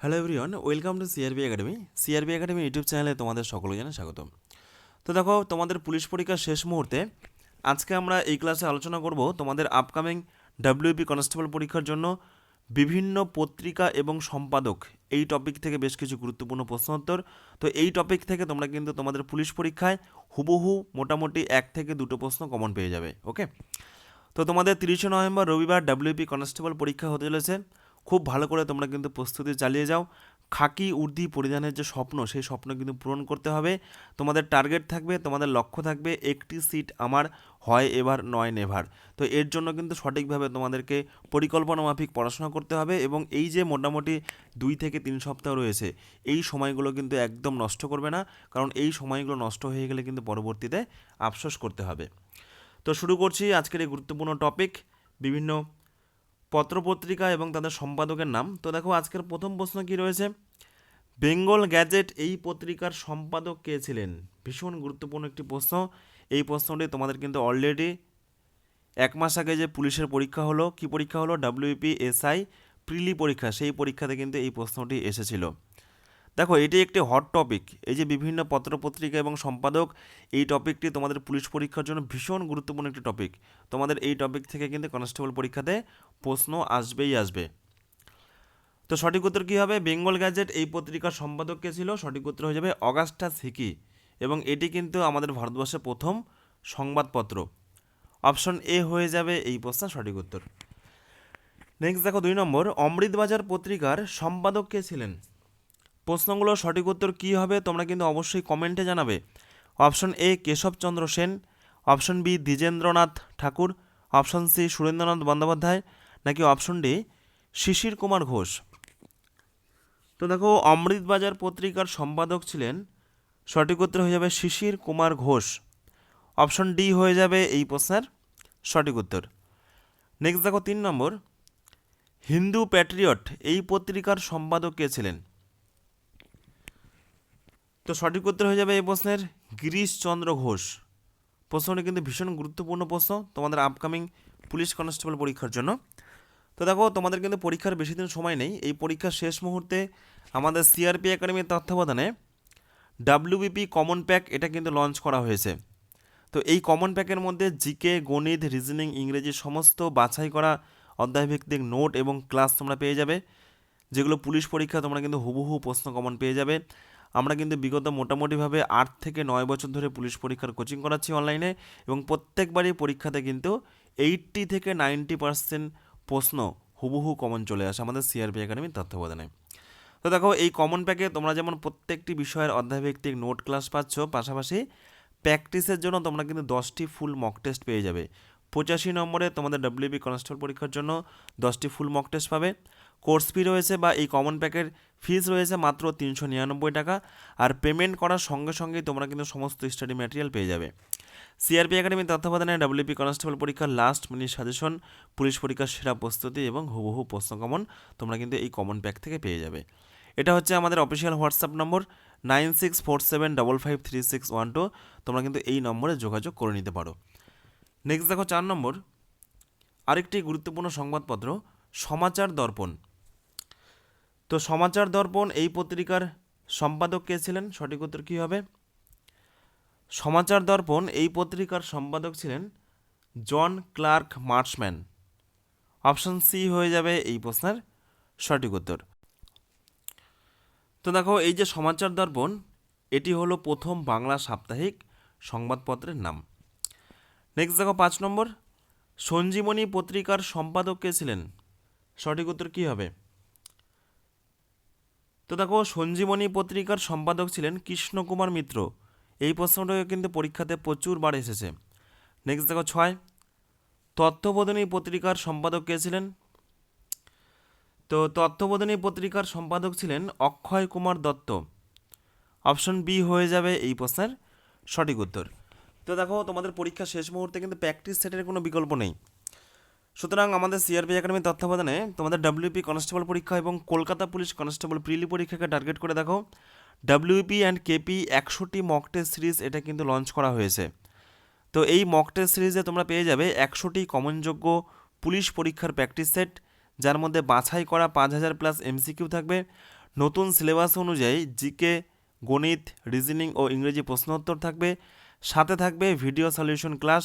Hello everyone welcome to CRB academy CRB academy YouTube চ্যানেলে তোমাদের সকলকে জানাই স্বাগত তো দেখো, তোমাদের পুলিশ পরীক্ষার শেষ মুহূর্তে আজকে আমরা এই ক্লাসে আলোচনা করব তোমাদের আপকামিং ডাব্লিউপি কনস্টেবল পরীক্ষার জন্য বিভিন্ন পত্রিকা এবং সম্পাদক। এই টপিক থেকে বেশ কিছু গুরুত্বপূর্ণ প্রশ্নোত্তর। তো এই টপিক থেকে তোমরা কিন্তু তোমাদের পুলিশ পরীক্ষায় হুবহু মোটামুটি এক থেকে দুটো প্রশ্ন কমন পেয়ে যাবে ওকে তো তোমাদের তিরিশে নভেম্বর রবিবার ডাব্লিউপি কনস্টেবল পরীক্ষা হতে চলেছে। খুব ভালো করে তোমরা কিন্তু প্রস্তুতি চালিয়ে যাও। খাকি উর্দি পরিধানের যে স্বপ্ন, সেই স্বপ্ন কিন্তু পূরণ করতে হবে। তোমাদের টার্গেট থাকবে, তোমাদের লক্ষ্য থাকবে, একটি সিট আমার হয় এবার, নয় নেভার। তো এর জন্য কিন্তু সঠিকভাবে তোমাদেরকে পরিকল্পনা মাফিক পড়াশোনা করতে হবে এবং এই যে মোটামুটি দুই থেকে তিন সপ্তাহ রয়েছে, এই সময়গুলো কিন্তু একদম নষ্ট করবে না, কারণ এই সময়গুলো নষ্ট হয়ে গেলে কিন্তু পরবর্তীতে আফসোস করতে হবে। তো শুরু করছি আজকের এই গুরুত্বপূর্ণ টপিক বিভিন্ন পত্রপত্রিকা এবং তাদের সম্পাদকের নাম। তো দেখো, আজকের প্রথম প্রশ্ন কি রয়েছে? বেঙ্গল গ্যাজেট এই পত্রিকার সম্পাদক কে ছিলেন? ভীষণ গুরুত্বপূর্ণ একটি প্রশ্ন। এই প্রশ্নটি তোমাদের কিন্তু অলরেডি এক মাস আগে যে পুলিশের পরীক্ষা হলো, কি পরীক্ষা হলো? ডাব্লিউপি এসআই প্রিলি পরীক্ষা। সেই পরীক্ষাতে কিন্তু এই প্রশ্নটি এসেছিল। দেখো এটি একটি হট টপিক এই যে বিভিন্ন পত্রপত্রিকা এবং সম্পাদক, এই টপিকটি তোমাদের পুলিশ পরীক্ষার জন্য ভীষণ গুরুত্বপূর্ণ একটি টপিক তোমাদের এই টপিক থেকে কিন্তু কনস্টেবল পরীক্ষাতে প্রশ্ন আসবেই আসবে। তো সঠিক উত্তর কী হবে? বেঙ্গল গ্যাজেট এই পত্রিকার সম্পাদক কে ছিল? সঠিক উত্তর হয়ে যাবে অগাস্টাস হিকি এবং এটি কিন্তু আমাদের ভারতবর্ষের প্রথম সংবাদপত্র। অপশন এ হয়ে যাবে এই প্রশ্নের সঠিক উত্তর। নেক্সট দেখো দুই নম্বর, অমৃতবাজার পত্রিকার সম্পাদক কে ছিলেন? প্রশ্নগুলো সঠিক উত্তর কী হবে তোমরা কিন্তু অবশ্যই কমেন্টে জানাবে। Option A, Keshab Chandra Sen. Option B, Dwijendranath Thakur. Option C, Surendranath Bandyopadhyay. নাকি অপশন ডি, শিশির কুমার ঘোষ। তো দেখো, অমৃতবাজার পত্রিকার সম্পাদক ছিলেন। সঠিক উত্তর হয়ে যাবে শিশির কুমার ঘোষ। অপশন ডি হয়ে যাবে এই প্রশ্নের সঠিক উত্তর। নেক্সট দেখো, তিন নম্বর। হিন্দু প্যাট্রিয়ট, এই পত্রিকার সম্পাদক কে ছিলেন? তো সঠিক উত্তর হয়ে যাবে এই প্রশ্নের গিরিশচন্দ্র ঘোষ। প্রশ্নটি কিন্তু ভীষণ গুরুত্বপূর্ণ প্রশ্ন তোমাদের আপকামিং পুলিশ কনস্টেবল পরীক্ষার জন্য। তো দেখো, তোমাদের কিন্তু পরীক্ষার বেশি দিন সময় নেই। এই পরীক্ষার শেষ মুহূর্তে আমাদের সিআরপি একাডেমির তত্ত্বাবধানে ডাব্লিউবিপি কমন প্যাক এটা কিন্তু লঞ্চ করা হয়েছে। তো এই কমন প্যাকের মধ্যে জিকে গণিত রিজনিং ইংরেজি সমস্ত বাছাই করা অধ্যায়ভিত্তিক নোট এবং ক্লাস তোমরা পেয়ে যাবে। যেগুলো পুলিশ পরীক্ষা তোমরা কিন্তু হুবহু প্রশ্ন কমন পেয়ে যাবে। আমরা কিন্তু বিগত মোটামুটিভাবে আট থেকে নয় বছর ধরে পুলিশ পরীক্ষার কোচিং করাচ্ছি অনলাইনে এবং প্রত্যেকবারই পরীক্ষাতে কিন্তু এইট্টি থেকে নাইনটি পার্সেন্ট প্রশ্ন হুবহু কমন চলে আসে আমাদের সিআরপি একাডেমির তত্ত্বাবধানে। তো দেখো, এই কমন প্যাকে তোমরা যেমন প্রত্যেকটি বিষয়ের অধ্যায়ভিত্তিক নোট ক্লাস পাচ্ছ, পাশাপাশি প্র্যাকটিসের জন্য তোমরা কিন্তু দশটি ফুল মক টেস্ট পেয়ে যাবে। পঁচাশি নম্বরে তোমাদের ডাব্লিউবি কনস্টেবল পরীক্ষার জন্য দশটি ফুল মক টেস্ট পাবে। কোর্স ফি রয়েছে বা এই কমন প্যাকের ফিস রয়েছে মাত্র তিনশো নিরানব্বই টাকা আর পেমেন্ট করার সঙ্গে সঙ্গেই তোমরা কিন্তু সমস্ত স্টাডি ম্যাটেরিয়াল পেয়ে যাবে। সিআরপি একাডেমি তত্ত্বাবধানে ডাব্লিউপি কনস্টেবল পরীক্ষার লাস্ট মিনিট সাজেশন পুলিশ পরীক্ষার সেরা প্রস্তুতি এবং হুবহু প্রশ্ন কমন তোমরা কিন্তু এই কমন প্যাক থেকে পেয়ে যাবে। এটা হচ্ছে আমাদের official WhatsApp number nine six four seven double five three six one two তোমরা কিন্তু এই নম্বরে যোগাযোগ করে নিতে পারো। নেক্সট দেখো চার নম্বর, আরেকটি গুরুত্বপূর্ণ সংবাদপত্র, সমাচার দর্পণ। তো সমাচার দর্পণ এই পত্রিকার সম্পাদক কে ছিলেন? সঠিক উত্তর কী হবে? সমাচার দর্পণ এই পত্রিকার সম্পাদক ছিলেন John Clark Marshman option C হয়ে যাবে এই প্রশ্নের সঠিক উত্তর। তো দেখো, এই যে সমাচার দর্পণ, এটি হলো প্রথম বাংলা সাপ্তাহিক সংবাদপত্রের নাম। নেক্সট দেখো, পাঁচ নম্বর, সঞ্জীবনী পত্রিকার সম্পাদক কে ছিলেন? সঠিক উত্তর কী হবে? তো দেখো, সঞ্জীবনী পত্রিকার সম্পাদক ছিলেন কৃষ্ণকুমার মিত্র। এই প্রশ্নটাও কিন্তু পরীক্ষাতে প্রচুরবার এসেছে। নেক্সট দেখো, ছয়। তত্ত্ববোধনী পত্রিকার সম্পাদক কে ছিলেন? তো তত্ত্ববোধনী পত্রিকার সম্পাদক ছিলেন অক্ষয় কুমার দত্ত। অপশন বি হয়ে যাবে এই প্রশ্নের সঠিক উত্তর। তো দেখো, তোমাদের পরীক্ষা শেষ মুহূর্তে কিন্তু প্র্যাকটিস সেটের কোনো বিকল্প নেই। সুতরাং আমাদের সিআরপি একাডেমির তত্ত্বাবধানে তোমাদের ডাব্লিউপি কনস্টেবল পরীক্ষা এবং কলকাতা পুলিশ কনস্টেবল প্রিলি পরীক্ষাকে টার্গেট করে দেখো। ডাব্লিউপি অ্যান্ড কেপি একশোটি মক টেস্ট সিরিজ এটা কিন্তু লঞ্চ করা হয়েছে। তো এই মক টেস্ট সিরিজে তোমরা পেয়ে যাবে একশোটি কমনযোগ্য পুলিশ পরীক্ষার প্র্যাকটিস সেট যার মধ্যে বাছাই করা পাঁচ হাজার প্লাস এমসিকিউ থাকবে। নতুন সিলেবাস অনুযায়ী জিকে গণিত রিজনিং ও ইংরেজি প্রশ্নোত্তর থাকবে। সাথে থাকবে ভিডিও সলিউশন ক্লাস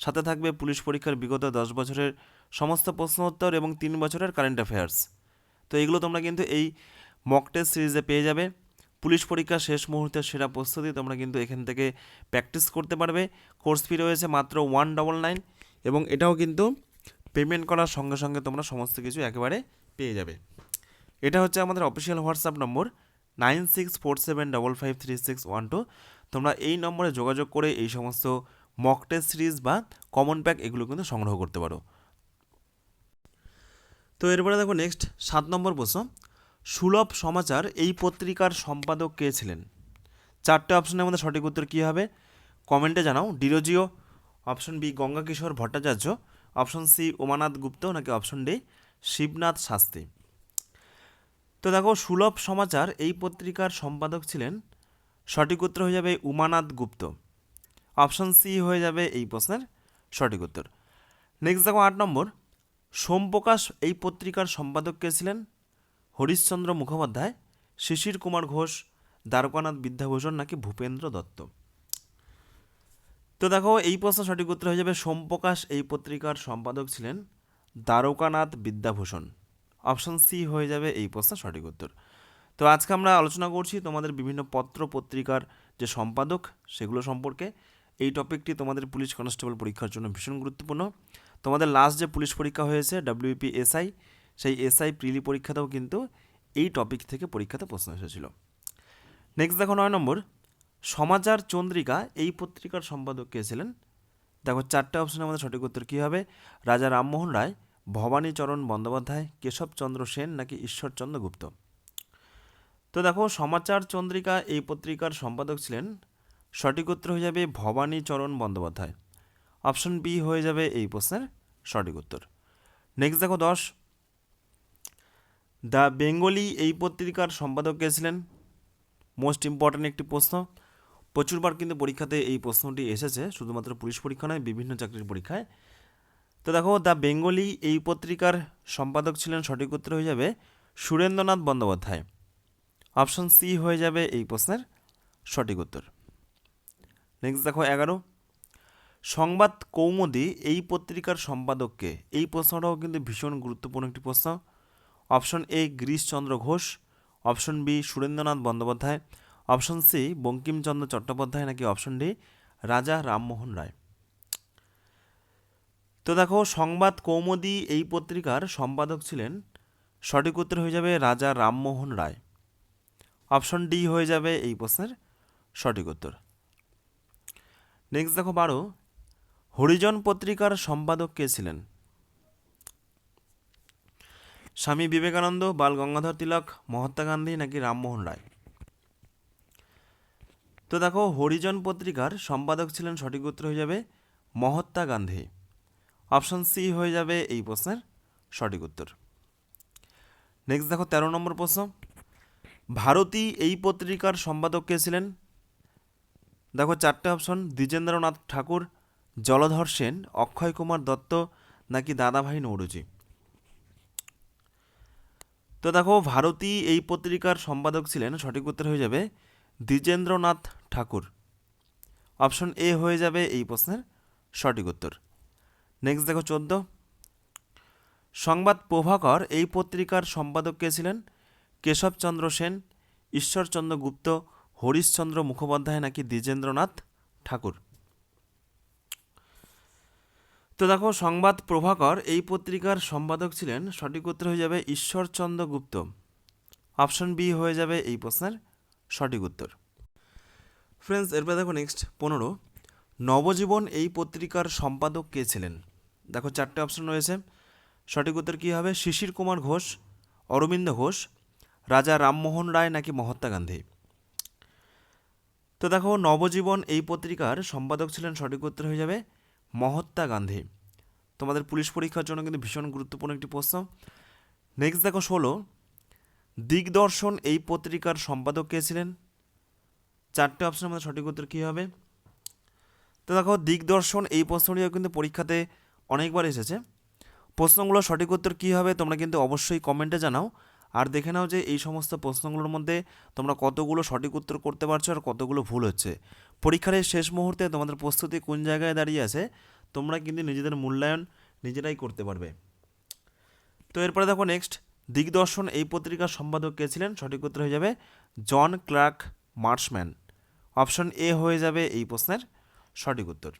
সাথে থাকবে পুলিশ পরীক্ষার বিগত দশ বছরের সমস্ত প্রশ্ন উত্তর এবং তিন বছরের কারেন্ট অ্যাফেয়ার্স তো এগুলো তোমরা কিন্তু এই মক টেস্ট সিরিজে পেয়ে যাবে। পুলিশ পরীক্ষার শেষ মুহূর্তের সেরা প্রস্তুতি তোমরা কিন্তু এখান থেকে প্র্যাকটিস করতে পারবে। কোর্স ফি রয়েছে মাত্র ওয়ান ডবল নাইন এবং এটাও কিন্তু পেমেন্ট করার সঙ্গে সঙ্গে তোমরা সমস্ত কিছু একেবারে পেয়ে যাবে। এটা হচ্ছে আমাদের official WhatsApp number nine six four seven double five three six one two তোমরা এই নম্বরে যোগাযোগ করে এই সমস্ত মক টেস্ট সিরিজ বা কমন প্যাক এগুলো কিন্তু সংগ্রহ করতে পারো। তো এরপরে দেখো নেক্সট সাত নম্বর প্রশ্ন। সুলভ সমাচার এই পত্রিকার সম্পাদক কে ছিলেন? চারটে অপশনের মধ্যে সঠিক উত্তর কী হবে? কমেন্টে জানাও। Derozio option B Ganga Kishore Bhattacharya option C Umanath Gupta নাকি অপশন ডি শিবনাথ শাস্ত্রী। তো দেখো, সুলভ সমাচার এই পত্রিকার সম্পাদক ছিলেন। সঠিক উত্তর হয়ে যাবে উমানাথ গুপ্ত। অপশন সি হয়ে যাবে এই প্রশ্নের সঠিক উত্তর। নেক্সট দেখো আট নম্বর। সোমপ্রকাশ এই পত্রিকার সম্পাদক কে ছিলেন? হরিশ্চন্দ্র মুখোপাধ্যায়, শিশির কুমার ঘোষ, দ্বারকানাথ বিদ্যাভূষণ নাকি ভূপেন্দ্র দত্ত? তো দেখো, এই প্রশ্ন সঠিক উত্তর হয়ে যাবে। সোমপ্রকাশ এই পত্রিকার সম্পাদক ছিলেন দ্বারকানাথ বিদ্যাভূষণ। অপশন সি হয়ে যাবে এই প্রশ্নের সঠিক উত্তর। তো আজকে আমরা আলোচনা করছি তোমাদের বিভিন্ন পত্র পত্রিকার যে সম্পাদক, সেগুলো সম্পর্কে। এই টপিকটি তোমাদের পুলিশ কনস্টেবল পরীক্ষার জন্য ভীষণ গুরুত্বপূর্ণ। তোমাদের লাস্ট যে পুলিশ পরীক্ষা হয়েছে ডাব্লিউপি এসআই সেই এসআই প্রিলি পরীক্ষাতেও কিন্তু এই টপিক থেকে পরীক্ষাতে প্রশ্ন এসেছিল। নেক্সট দেখো নয় নম্বর, সমাচার চন্দ্রিকা এই পত্রিকার সম্পাদক কে ছিলেন? দেখো চারটে অপশনের আমাদের সঠিক উত্তর কী হবে? রাজা রামমোহন রায় ভবানীচরণ বন্দ্যোপাধ্যায় কেশবচন্দ্র সেন নাকি ঈশ্বরচন্দ্র গুপ্ত? তো দেখো সমাচার চন্দ্রিকা এই পত্রিকার সম্পাদক ছিলেন, সঠিক উত্তর হয়ে যাবে ভবানীচরণ বন্দ্যোপাধ্যায়। অপশন বি হয়ে যাবে এই প্রশ্নের সঠিক উত্তর। নেক্সট দেখো দশ। দ্য বেঙ্গলি এই পত্রিকার সম্পাদক কে ছিলেন? মোস্ট ইম্পর্ট্যান্ট একটি প্রশ্ন। প্রচুরবার কিন্তু পরীক্ষাতে এই প্রশ্নটি এসেছে, শুধুমাত্র পুলিশ পরীক্ষা নয়, বিভিন্ন চাকরির পরীক্ষায়। তো দেখো, দ্য বেঙ্গলি এই পত্রিকার সম্পাদক ছিলেন, সঠিক উত্তর হয়ে যাবে সুরেন্দ্রনাথ বন্দ্যোপাধ্যায়। অপশন সি হয়ে যাবে এই প্রশ্নের সঠিক উত্তর। নেক্সট দেখো এগারো। সংবাদ কৌমুদি এই পত্রিকার সম্পাদককে। এই প্রশ্নটাও কিন্তু ভীষণ গুরুত্বপূর্ণ একটি প্রশ্ন। Option A, Girish Chandra Ghosh. Option B, Surendranath Bandyopadhyay. Option C, Bankim Chandra Chattopadhyay নাকি অপশন ডি, রাজা রামমোহন রায়। তো দেখো, সংবাদ কৌমুদি এই পত্রিকার সম্পাদক ছিলেন। সঠিক উত্তর হয়ে যাবে রাজা রামমোহন রায়। অপশন ডি হয়ে যাবে এই প্রশ্নের সঠিক উত্তর। নেক্সট দেখো বারো হরিজন পত্রিকার সম্পাদক কে ছিলেন? স্বামী বিবেকানন্দ, বাল গঙ্গাধর তিলক, মহাত্মা গান্ধী নাকি রামমোহন রায়? তো দেখো, হরিজন পত্রিকার সম্পাদক ছিলেন সঠিক উত্তর হয়ে যাবে মহাত্মা গান্ধী। অপশন সি হয়ে যাবে এই প্রশ্নের সঠিক উত্তর। নেক্সট দেখো, তেরো নম্বর প্রশ্ন। ভারতী এই পত্রিকার সম্পাদক কে ছিলেন? দেখো, চারটে অপশন। দ্বিজেন্দ্রনাথ ঠাকুর জলধর সেন, অক্ষয় কুমার দত্ত নাকি দাদাভাই নৌরুজি? তো দেখো, ভারতী এই পত্রিকার সম্পাদক ছিলেন, সঠিক উত্তর হয়ে যাবে দ্বিজেন্দ্রনাথ ঠাকুর। অপশন এ হয়ে যাবে এই প্রশ্নের সঠিক উত্তর। নেক্সট দেখো চোদ্দ। সংবাদ প্রভাকর, এই পত্রিকার সম্পাদক কে ছিলেন? কেশবচন্দ্র সেন, ঈশ্বরচন্দ্র গুপ্ত, হরিশচন্দ্র মুখোপাধ্যায় নাকি দ্বিজেন্দ্রনাথ ঠাকুর? তো দেখো, সংবাদ প্রভাকর এই পত্রিকার সম্পাদক ছিলেন। সঠিক উত্তর হয়ে যাবে ঈশ্বরচন্দ্র গুপ্ত। অপশন বি হয়ে যাবে এই প্রশ্নের সঠিক উত্তর। ফ্রেন্ডস এরপরে দেখো নেক্সট পনেরো। নবজীবন এই পত্রিকার সম্পাদক কে ছিলেন? দেখো, চারটে অপশন রয়েছে। সঠিক উত্তর কী হবে? শিশির কুমার ঘোষ, অরবিন্দ ঘোষ, রাজা রামমোহন রায় নাকি মহাত্মা গান্ধী? তো দেখো, নবজীবন এই পত্রিকার সম্পাদক ছিলেন। সঠিক উত্তর হয়ে যাবে মহাত্মা গান্ধী। তোমাদের পুলিশ পরীক্ষার জন্য কিন্তু ভীষণ গুরুত্বপূর্ণ একটি প্রশ্ন। নেক্সট দেখো ষোলো। দিগদর্শন এই পত্রিকার সম্পাদক কে ছিলেন? চারটে অপশনের মধ্যে সঠিক উত্তর কী হবে? তো দেখো, দিগদর্শন এই প্রশ্নটিও কিন্তু পরীক্ষাতে অনেকবার এসেছে। প্রশ্নগুলো সঠিক উত্তর কী হবে তোমরা কিন্তু অবশ্যই কমেন্টে জানাও। আর দেখে নাও যে এই সমস্ত প্রশ্নগুলোর মধ্যে তোমরা কতগুলো সঠিক উত্তর করতে পারছ আর কতগুলো ভুল হচ্ছে। পরীক্ষার শেষ মুহূর্তে তোমাদের প্রস্তুতি কোন জায়গায় দাঁড়িয়ে আছে, তোমরা কিন্তু নিজেদের মূল্যায়ন নিজেরাই করতে পারবে। তো এরপরে দেখো নেক্সট দিগদর্শন এই পত্রিকার সম্পাদক কে ছিলেন? সঠিক উত্তর হয়ে যাবে John Clark Marshman. Option A হয়ে যাবে এই প্রশ্নের সঠিক উত্তর।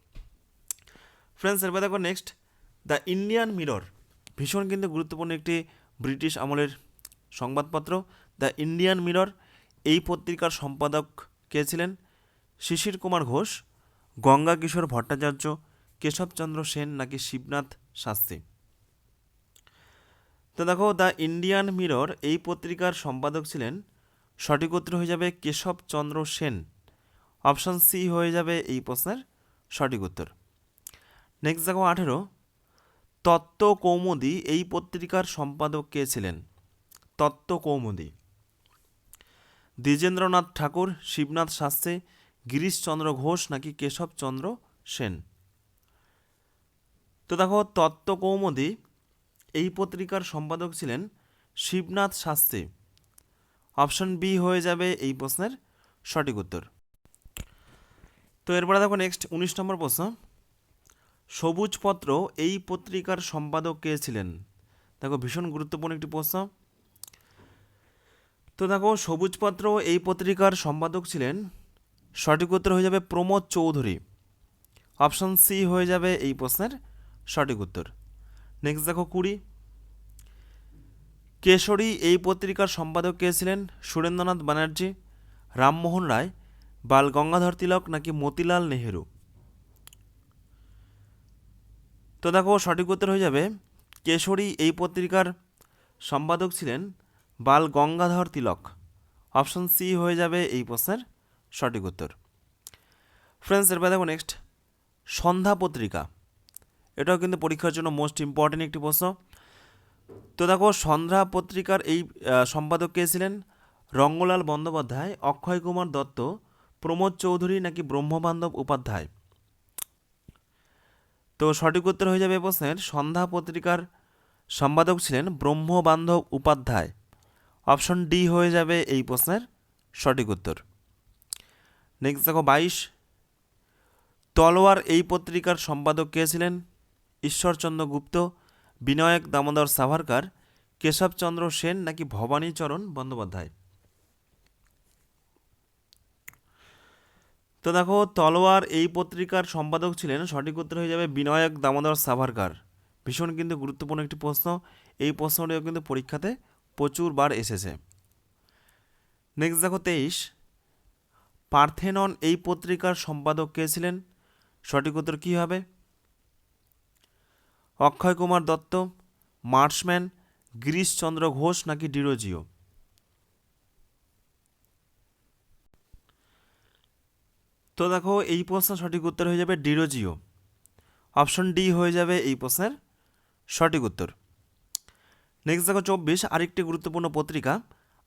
ফ্রেন্ডস এরপর দেখো নেক্সট দ্য ইন্ডিয়ান মিরর, ভীষণ কিন্তু গুরুত্বপূর্ণ একটি ব্রিটিশ আমলের সংবাদপত্র। দ্য ইন্ডিয়ান মিরর, এই পত্রিকার সম্পাদক কে ছিলেন? শিশির কুমার ঘোষ, গঙ্গা কিশোর ভট্টাচার্য কেশবচন্দ্র সেন নাকি শিবনাথ শাস্ত্রী? তো দেখো, দ্য ইন্ডিয়ান মিরর এই পত্রিকার সম্পাদক ছিলেন। সঠিক উত্তর হয়ে যাবে কেশবচন্দ্র সেন। অপশন সি হয়ে যাবে এই প্রশ্নের সঠিক উত্তর। নেক্সট দেখো, আঠেরো। তত্ত্ব কৌমুদী এই পত্রিকার সম্পাদক কে ছিলেন? তত্ত্ব কৌমুদি দ্বিজেন্দ্রনাথ ঠাকুর, শিবনাথ শাস্ত্রী গিরিশচন্দ্র ঘোষ নাকি কেশবচন্দ্র সেন? তো দেখো তত্ত্ব কৌমুদী এই পত্রিকার সম্পাদক ছিলেন শিবনাথ শাস্ত্রী। অপশন বি হয়ে যাবে এই প্রশ্নের সঠিক উত্তর। তো এরপরে দেখো নেক্সট উনিশ নম্বর প্রশ্ন। সবুজপত্র এই পত্রিকার সম্পাদক কে ছিলেন? দেখো ভীষণ গুরুত্বপূর্ণ একটি প্রশ্ন। তো দেখো সবুজপত্র এই পত্রিকার সম্পাদক ছিলেন সঠিক উত্তর হয়ে যাবে প্রমোদ চৌধুরী। অপশন সি হয়ে যাবে এই প্রশ্নের সঠিক উত্তর। নেক্সট দেখো কুড়ি। কেশরী এই পত্রিকার সম্পাদক কে ছিলেন? সুরেন্দ্রনাথ ব্যানার্জি, রামমোহন রায়, বাল গঙ্গাধর তিলক নাকি মতিলাল নেহেরু? তো দেখো সঠিক উত্তর হয়ে যাবে, কেশরী এই পত্রিকার সম্পাদক ছিলেন বাল গঙ্গাধর তিলক। অপশন সি হয়ে যাবে এই প্রশ্নের সঠিক উত্তর। ফ্রেন্ডস এরপর দেখো নেক্সট সন্ধ্যা পত্রিকা। এটাও কিন্তু পরীক্ষার জন্য মোস্ট ইম্পর্টেন্ট একটি প্রশ্ন। তো দেখো, সন্ধ্যা পত্রিকার এই সম্পাদক কে ছিলেন? রঙ্গলাল বন্দ্যোপাধ্যায়, অক্ষয় কুমার দত্ত, প্রমোদ চৌধুরী নাকি ব্রহ্মবান্ধব উপাধ্যায়? তো সঠিক উত্তর হয়ে যাবে প্রশ্নের। সন্ধ্যা পত্রিকার সম্পাদক ছিলেন ব্রহ্মবান্ধব উপাধ্যায়। অপশন ডি হয়ে যাবে এই প্রশ্নের সঠিক উত্তর। নেক্সট দেখো বাইশ। তলোয়ার এই পত্রিকার সম্পাদক কে ছিলেন? ঈশ্বরচন্দ্র গুপ্ত, বিনায়ক দামোদর সাভারকার, কেশবচন্দ্র সেন নাকি ভবানীচরণ বন্দ্যোপাধ্যায়? তো দেখো, তলোয়ার এই পত্রিকার সম্পাদক ছিলেন, সঠিক উত্তর হয়ে যাবে বিনায়ক দামোদর সাভারকার। ভীষণ কিন্তু গুরুত্বপূর্ণ একটি প্রশ্ন, এই প্রশ্নটিও কিন্তু পরীক্ষাতে প্রচুর বার এসেছে। নেক্সট দেখো তেইশ। পার্থেনন এই পত্রিকার সম্পাদক কে ছিলেন? সঠিক উত্তর কী হবে? অক্ষয় কুমার দত্ত মার্শম্যান গিরিশচন্দ্র ঘোষ নাকি ডিরোজিও তো দেখো, এই প্রশ্নের সঠিক উত্তর হয়ে যাবে ডিরোজিও অপশন ডি হয়ে যাবে এই প্রশ্নের সঠিক উত্তর। নেক্সট দেখো, চব্বিশ, আরেকটি গুরুত্বপূর্ণ পত্রিকা,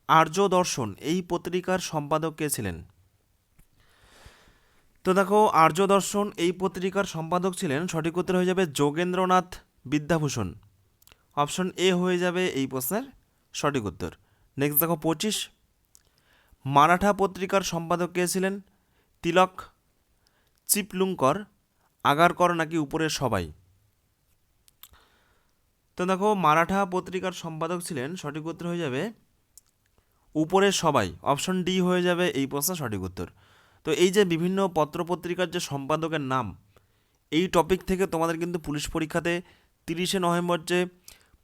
আর্য দর্শন, এই পত্রিকার সম্পাদক কে ছিলেন? তো দেখো, আর্য দর্শন এই পত্রিকার সম্পাদক ছিলেন। সঠিক উত্তর হয়ে যাবে যোগেন্দ্রনাথ বিদ্যাভূষণ। অপশন এ হয়ে যাবে এই প্রশ্নের সঠিক উত্তর। নেক্সট দেখো, পঁচিশ। মারাঠা পত্রিকার সম্পাদক কে ছিলেন? তিলক চিপলুঙ্কর। আগারকর নাকি উপরের সবাই? তো দেখো, মারাঠা পত্রিকার সম্পাদক ছিলেন। সঠিক উত্তর হয়ে যাবে উপরের সবাই। অপশন ডি হয়ে যাবে এই প্রশ্নের সঠিক উত্তর। তো এই যে বিভিন্ন পত্রপত্রিকার যে সম্পাদকের নাম, এই টপিক থেকে তোমাদের কিন্তু পুলিশ পরীক্ষাতে তিরিশে নভেম্বর যে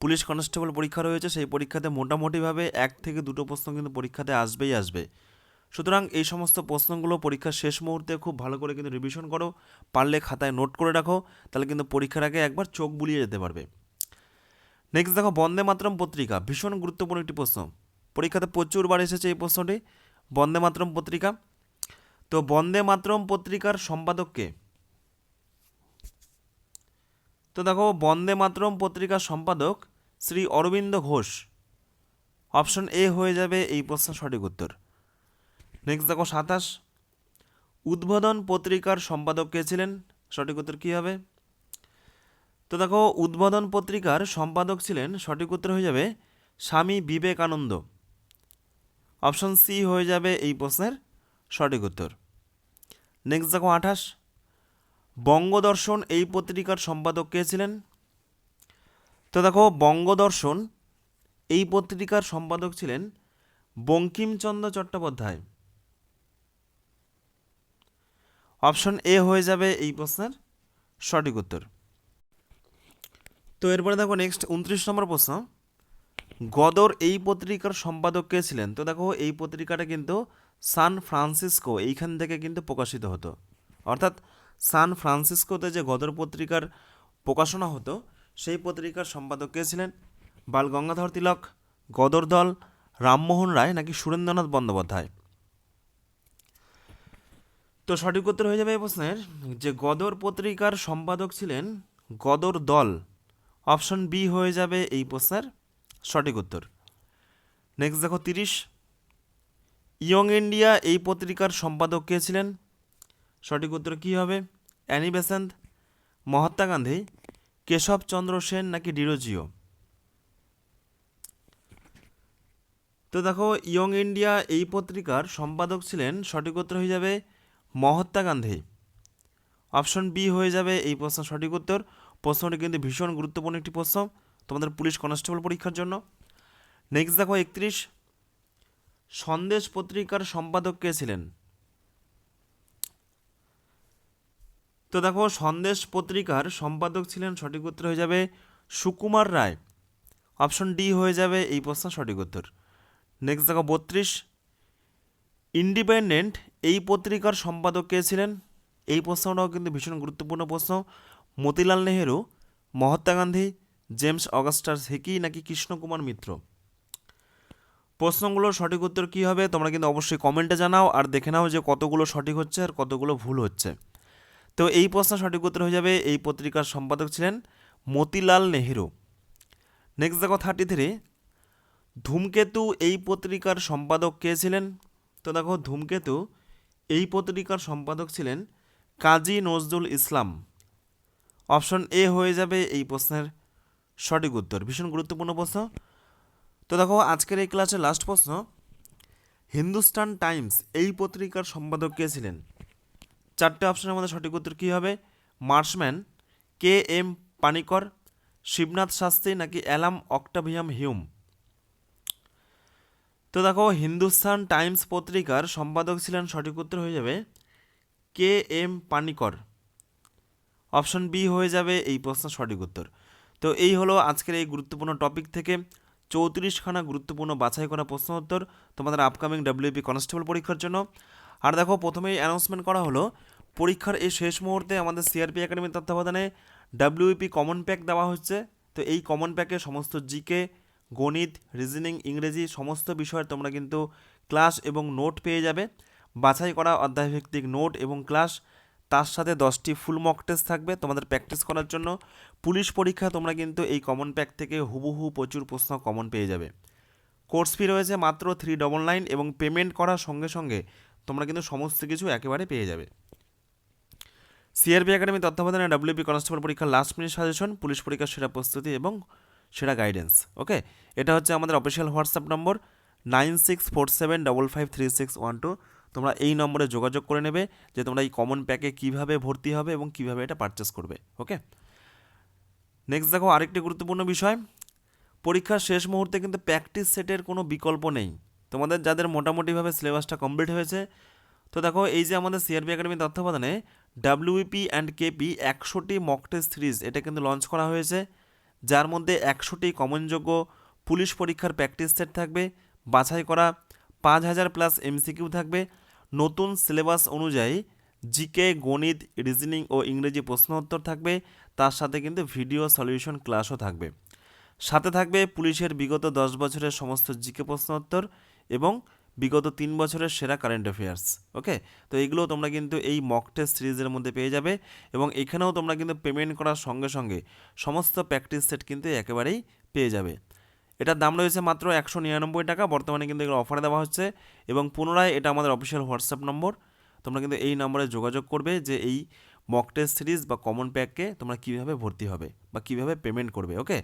পুলিশ কনস্টেবল পরীক্ষা রয়েছে, সেই পরীক্ষাতে মোটামুটিভাবে এক থেকে দুটো প্রশ্ন কিন্তু পরীক্ষাতে আসবেই আসবে। সুতরাং এই সমস্ত প্রশ্নগুলো পরীক্ষার শেষ মুহূর্তে খুব ভালো করে কিন্তু রিভিশন করো, পারলে খাতায় নোট করে রাখো, তাহলে কিন্তু পরীক্ষার আগে একবার চোখ বুলিয়ে যেতে পারবে। নেক্সট দেখো, বন্দে মাতরম পত্রিকা, ভীষণ গুরুত্বপূর্ণ একটি প্রশ্ন। পরীক্ষাতে প্রচুরবার এসেছে এই প্রশ্নটি। বন্দে মাতরম পত্রিকা তো বন্দে মাতরম পত্রিকার সম্পাদককে তো দেখো, বন্দে মাতরম পত্রিকার সম্পাদক শ্রী অরবিন্দ ঘোষ। অপশন এ হয়ে যাবে এই প্রশ্নের সঠিক উত্তর। নেক্সট দেখো, সাতাশ। উদ্বোধন পত্রিকার সম্পাদক কে ছিলেন? সঠিক উত্তর কী হবে? তো দেখো, উদ্বোধন পত্রিকার সম্পাদক ছিলেন, সঠিক উত্তর হয়ে যাবে স্বামী বিবেকানন্দ। অপশন সি হয়ে যাবে এই প্রশ্নের সঠিক উত্তর। নেক্সট দেখো আঠাশ। বঙ্গদর্শন এই পত্রিকার সম্পাদক কে ছিলেন? তো দেখো, বঙ্গদর্শন এই পত্রিকার সম্পাদক ছিলেন বঙ্কিমচন্দ্র চট্টোপাধ্যায়। অপশন এ হয়ে যাবে এই প্রশ্নের সঠিক উত্তর। তো এরপরে দেখো নেক্সট, উনত্রিশ নম্বর প্রশ্ন। গদর এই পত্রিকার সম্পাদক কে ছিলেন? তো দেখো, এই পত্রিকাটা কিন্তু সান ফ্রান্সিসকো এইখান থেকে কিন্তু প্রকাশিত হতো। অর্থাৎ সান ফ্রান্সিসকোতে যে গদর পত্রিকার প্রকাশনা হতো, সেই পত্রিকার সম্পাদক কে ছিলেন? বাল গঙ্গাধর তিলক, গদর দল, রামমোহন রায় নাকি সুরেন্দ্রনাথ বন্দ্যোপাধ্যায়? তো সঠিক উত্তর হয়ে যাবে এই প্রশ্নের। যে গদর পত্রিকার সম্পাদক ছিলেন গদর দল, অপশন বি হয়ে যাবে এই প্রশ্নের সঠিক উত্তর। নেক্সট দেখো তিরিশ। ইয়ং ইন্ডিয়া এই পত্রিকার সম্পাদক কে ছিলেন? সঠিক উত্তর কী হবে? অ্যানি বেসান্ত, মহাত্মা গান্ধী কেশবচন্দ্র সেন নাকি ডিরোজিও তো দেখো, ইয়ং ইন্ডিয়া এই পত্রিকার সম্পাদক ছিলেন, সঠিক উত্তর হয়ে যাবে মহাত্মা গান্ধী। অপশন বি হয়ে যাবে এই প্রশ্ন সঠিক উত্তর। প্রশ্নটি কিন্তু ভীষণ গুরুত্বপূর্ণ একটি প্রশ্ন তোমাদের পুলিশ কনস্টেবল পরীক্ষার জন্য। নেক্সট দেখো একত্রিশ। সন্দেশ পত্রিকার সম্পাদক কে ছিলেন? তো দেখো, সন্দেশ পত্রিকার সম্পাদক ছিলেন সঠিক উত্তর হয়ে যাবে সুকুমার রায়। অপশন ডি হয়ে যাবে এই প্রশ্ন সঠিক উত্তর। নেক্সট দেখো, বত্রিশ। ইন্ডিপেন্ডেন্ট এই পত্রিকার সম্পাদক কে ছিলেন? এই প্রশ্নটাও কিন্তু ভীষণ গুরুত্বপূর্ণ প্রশ্ন। Motilal Nehru, Mahatma Gandhi, James Augustus Hicky নাকি কৃষ্ণকুমার মিত্র? প্রশ্নগুলোর সঠিক উত্তর কী হবে তোমরা কিন্তু অবশ্যই কমেন্টে জানাও আর দেখে নাও যে কতগুলো সঠিক হচ্ছে আর কতগুলো ভুল হচ্ছে। তো এই প্রশ্ন সঠিক উত্তর হয়ে যাবে এই পত্রিকার সম্পাদক ছিলেন মতিলাল নেহেরু। নেক্সট দেখো থার্টি থ্রি ধূমকেতু এই পত্রিকার সম্পাদক কে ছিলেন? তো দেখো ধূমকেতু এই পত্রিকার সম্পাদক ছিলেন কাজী নজরুল ইসলাম। অপশন এ হয়ে যাবে এই প্রশ্নের সঠিক উত্তর। ভীষণ গুরুত্বপূর্ণ প্রশ্ন। তো দেখো, আজকের এই ক্লাসের লাস্ট প্রশ্ন, হিন্দুস্তান টাইমস এই পত্রিকার সম্পাদক কে ছিলেন? চারটে অপশনের মধ্যে সঠিক উত্তর কী হবে? Marshman K M Panikkar, Shibnath Shastri নাকি অ্যালাম অক্টাভিয়াম হিউম? তো দেখো, হিন্দুস্তান টাইমস পত্রিকার সম্পাদক ছিলেন, সঠিক উত্তর হয়ে যাবে K M Panikkar. Option B হয়ে যাবে এই প্রশ্ন সঠিক উত্তর। তো এই হলো আজকের এই গুরুত্বপূর্ণ টপিক থেকে। চৌত্রিশখানা গুরুত্বপূর্ণ বাছাই করা প্রশ্ন উত্তর তোমাদের আপকামিং ডাব্লিউপি কনস্টেবল পরীক্ষার জন্য। আর দেখো, প্রথমেই অ্যানাউন্সমেন্ট করা হলো, পরীক্ষার এই শেষ মুহূর্তে আমাদের সিআরপি একাডেমির তত্ত্বাবধানে ডাব্লিউপি কমন প্যাক দেওয়া হচ্ছে। তো এই কমন প্যাকে সমস্ত জিকে গণিত রিজনিং ইংরেজি সমস্ত বিষয়ের তোমরা কিন্তু ক্লাস এবং নোট পেয়ে যাবে। বাছাই করা অধ্যায়ভিত্তিক নোট এবং ক্লাস তার সাথে দশটি ফুল মক টেস্ট থাকবে। তোমাদের প্র্যাকটিস করার জন্য পুলিশ পরীক্ষা তোমরা কিন্তু এই কমন প্যাক থেকে হুবহু প্রচুর প্রশ্ন কমন পেয়ে যাবে। কোর্স ফি রয়েছে মাত্র থ্রি ডবল নাইন এবং পেমেন্ট করার সঙ্গে সঙ্গে তোমরা কিন্তু সমস্ত কিছু একেবারে পেয়ে যাবে। সিআরপি একাডেমি তত্ত্বাবধানে ডাব্লিউপি কনস্টেবল পরীক্ষার লাস্ট মিনিট সাজেশন পুলিশ পরীক্ষার সেরা প্রস্তুতি এবং সেরা গাইডেন্স ওকে এটা হচ্ছে আমাদের official WhatsApp number nine six four seven double five three six one two তোমরা এই নম্বরে যোগাযোগ করে নেবে যে তোমরা এই কমন প্যাকে কীভাবে ভর্তি হবে এবং কীভাবে এটা পারচেস করবে ওকে নেক্সট দেখো আরেকটি গুরুত্বপূর্ণ বিষয়। পরীক্ষার শেষ মুহূর্তে কিন্তু প্র্যাকটিস সেটের কোনো বিকল্প নেই। তোমাদের যাদের মোটামুটিভাবে সিলেবাসটা কমপ্লিট হয়েছে, তো দেখো এই যে আমাদের সিআরপি একাডেমি তত্ত্বাবধানে ডাব্লিউপি অ্যান্ড কেপি একশোটি মক টেস্ট সিরিজ এটা কিন্তু লঞ্চ করা হয়েছে। যার মধ্যে একশোটি কমনযোগ্য পুলিশ পরীক্ষার প্র্যাকটিস সেট থাকবে, বাছাই করা পাঁচ হাজার প্লাস এমসিকিউ থাকবে নতুন সিলেবাস অনুযায়ী জিকে, গণিত, রিজনিং ও ইংরেজি প্রশ্ন উত্তর থাকবে। তার সাথে কিন্তু ভিডিও সলিউশন ক্লাসও থাকবে। সাথে থাকবে পুলিশের বিগত দশ বছরের সমস্ত জিকে প্রশ্ন উত্তর এবং বিগত তিন বছরের সেরা কারেন্ট অ্যাফেয়ার্স ওকে তো এইগুলো তোমরা কিন্তু এই মক টেস্ট সিরিজের মধ্যে পেয়ে যাবে এবং এখানেও তোমরা কিন্তু পেমেন্ট করার সঙ্গে সঙ্গে সমস্ত প্র্যাকটিস সেট কিন্তু একেবারেই পেয়ে যাবে। এটার দাম রয়েছে মাত্র একশো নিরানব্বই টাকা। বর্তমানে কিন্তু এগুলো অফারে দেওয়া হচ্ছে এবং পুনরায় এটা আমাদের অফিসিয়াল হোয়াটসঅ্যাপ নম্বর তোমরা কিন্তু এই নম্বরে যোগাযোগ করবে যে এই মক টেস্ট সিরিজ বা কমন প্যাককে তোমরা কীভাবে ভর্তি হবে বা কীভাবে পেমেন্ট করবে ওকে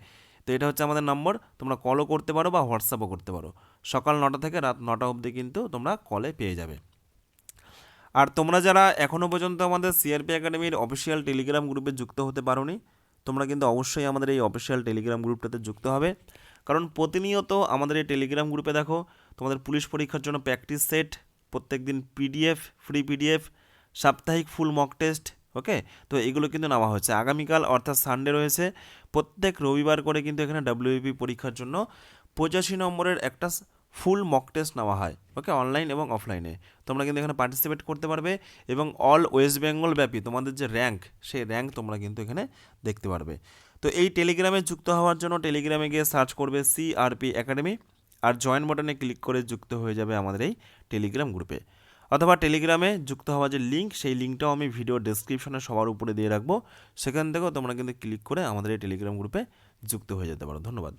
তো এটা হচ্ছে আমাদের নম্বর তোমরা কলও করতে পারো বা হোয়াটসঅ্যাপও করতে পারো। সকাল নটা থেকে রাত নটা অবধি কিন্তু তোমরা কলে পেয়ে যাবে। আর তোমরা যারা এখনও পর্যন্ত আমাদের সিআরপি একাডেমির অফিসিয়াল টেলিগ্রাম গ্রুপে যুক্ত হতে পারোনি, তোমরা কিন্তু অবশ্যই আমাদের এই অফিসিয়াল টেলিগ্রাম গ্রুপটাতে যুক্ত হবে। কারণ প্রতিনিয়ত আমাদের এই টেলিগ্রাম গ্রুপে দেখো, তোমাদের পুলিশ পরীক্ষার জন্য প্র্যাকটিস সেট প্রত্যেক দিন পিডিএফ, ফ্রি পিডিএফ, সাপ্তাহিক ফুল মক টেস্ট, ওকে? তো এগুলো কিন্তু নেওয়া হচ্ছে আগামীকাল অর্থাৎ সানডে রয়েছে। প্রত্যেক রবিবার করে কিন্তু এখানে ডাব্লিউপি পরীক্ষার জন্য পঁচাশি নম্বরের একটা ফুল মক টেস্ট নেওয়া হয়, ওকে? অনলাইন এবং অফলাইনে। তোমরা কিন্তু এখানে পার্টিসিপেট করতে পারবে এবং অল ওয়েস্ট বেঙ্গল ব্যাপী তোমাদের যে র্যাঙ্ক, সেই র্যাঙ্ক তোমরা কিন্তু এখানে দেখতে পারবে। তো এই টেলিগ্রামে যুক্ত হওয়ার জন্য টেলিগ্রামে গিয়ে সার্চ করবে সিআরপি একাডেমি আর জয়েন বাটনে ক্লিক করে যুক্ত হয়ে যাবে আমাদের এই টেলিগ্রাম গ্রুপে। অথবা টেলিগ্রামে যুক্ত হওয়ার যে লিঙ্ক, সেই লিঙ্কটাও আমি ভিডিও ডেসক্রিপশনে সবার উপরে দিয়ে রাখব। সেখান থেকেও তোমরা কিন্তু ক্লিক করে আমাদের এই টেলিগ্রাম গ্রুপে যুক্ত হয়ে যেতে পারো। ধন্যবাদ।